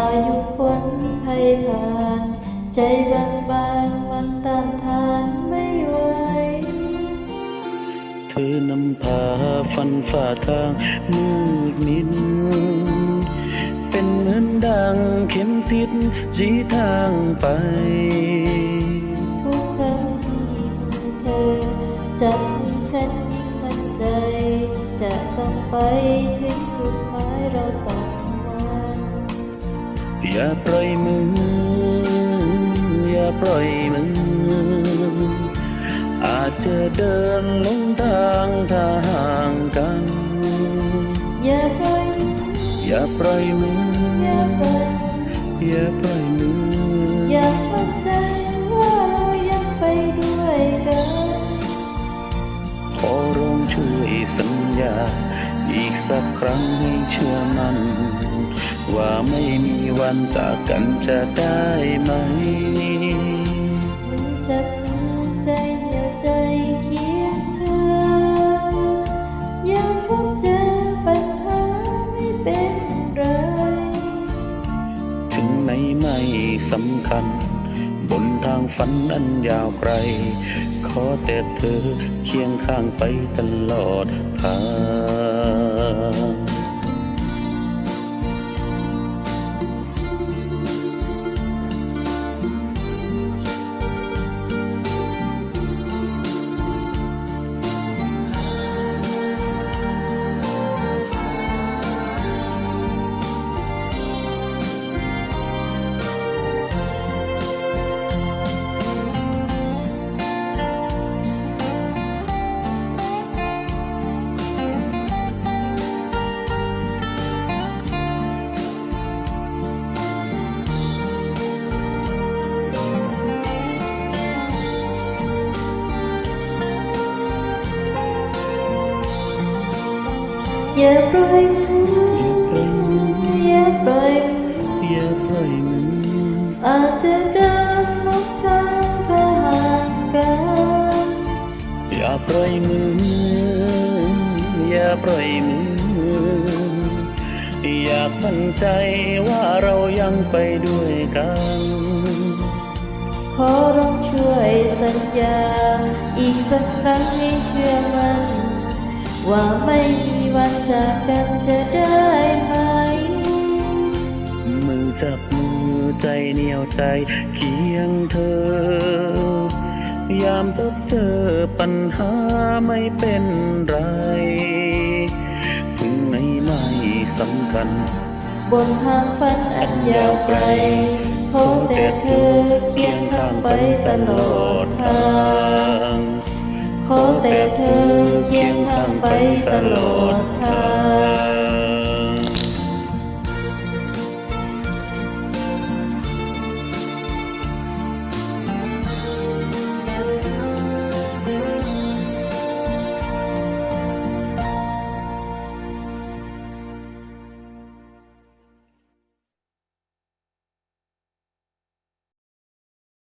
ายุฝนภัยผ่าน ใจบางบางมันต้านทานไม่ไหวเธอนำพาฟันฝ่าทางมืดมิด เป็นเหมือนดังเข็มติดจีทางไป ทุกครั้งที่เธอจับฉันยิ่งมั่นใจ จะต้องไปถึงจุดหมายเราสอง อย่าปล่อยมือ อย่าปล่อยมือ อาจจะเดินลงทางทางกัน อย่าปล่อยมือ อย่าปล่อยมือ อย่าปล่อยอย่าปล่อยมือ อย่ามั่นใจว่าเรายังไปด้วยกันขอร้องช่วยสัญญา อีกสักครั้งให้เชื่อมัน ว่าไม่มีวันจากกันจะได้ไหมมือจับมือใจเหนียวใจเคียงเธออยากพบเจอปัญหาไม่เป็นไร ถึงไหนไม่สำคัญ บนทางฝันอันยาวไกล ขอแต่เธอเคียงข้างไปตลอดทาง อย่าปล่อยมืออย่าปล่อยมืออย่าปล่อยมืออาจจะเดินลงทางถ้าห่างกันอย่าปล่อยมืออย่าปล่อยมืออยากมั่นใจว่าเรายังไปด้วยกันขอร้องช่วยสัญญา อีกสักครั้งให้เชื่อมันว่าไม่ วันจากกันจะได้ไหม มือจับมือใจเหนียวใจเคียงเธอยามพบเจอปัญหาไม่เป็นไร ถึงไหนไม่สำคัญ บนทางฝันอันยาวไกลขอแต่เธอเคียงข้างไปตลอดทาง ขอแต่เธอเคียงข้างไปตลอดทาง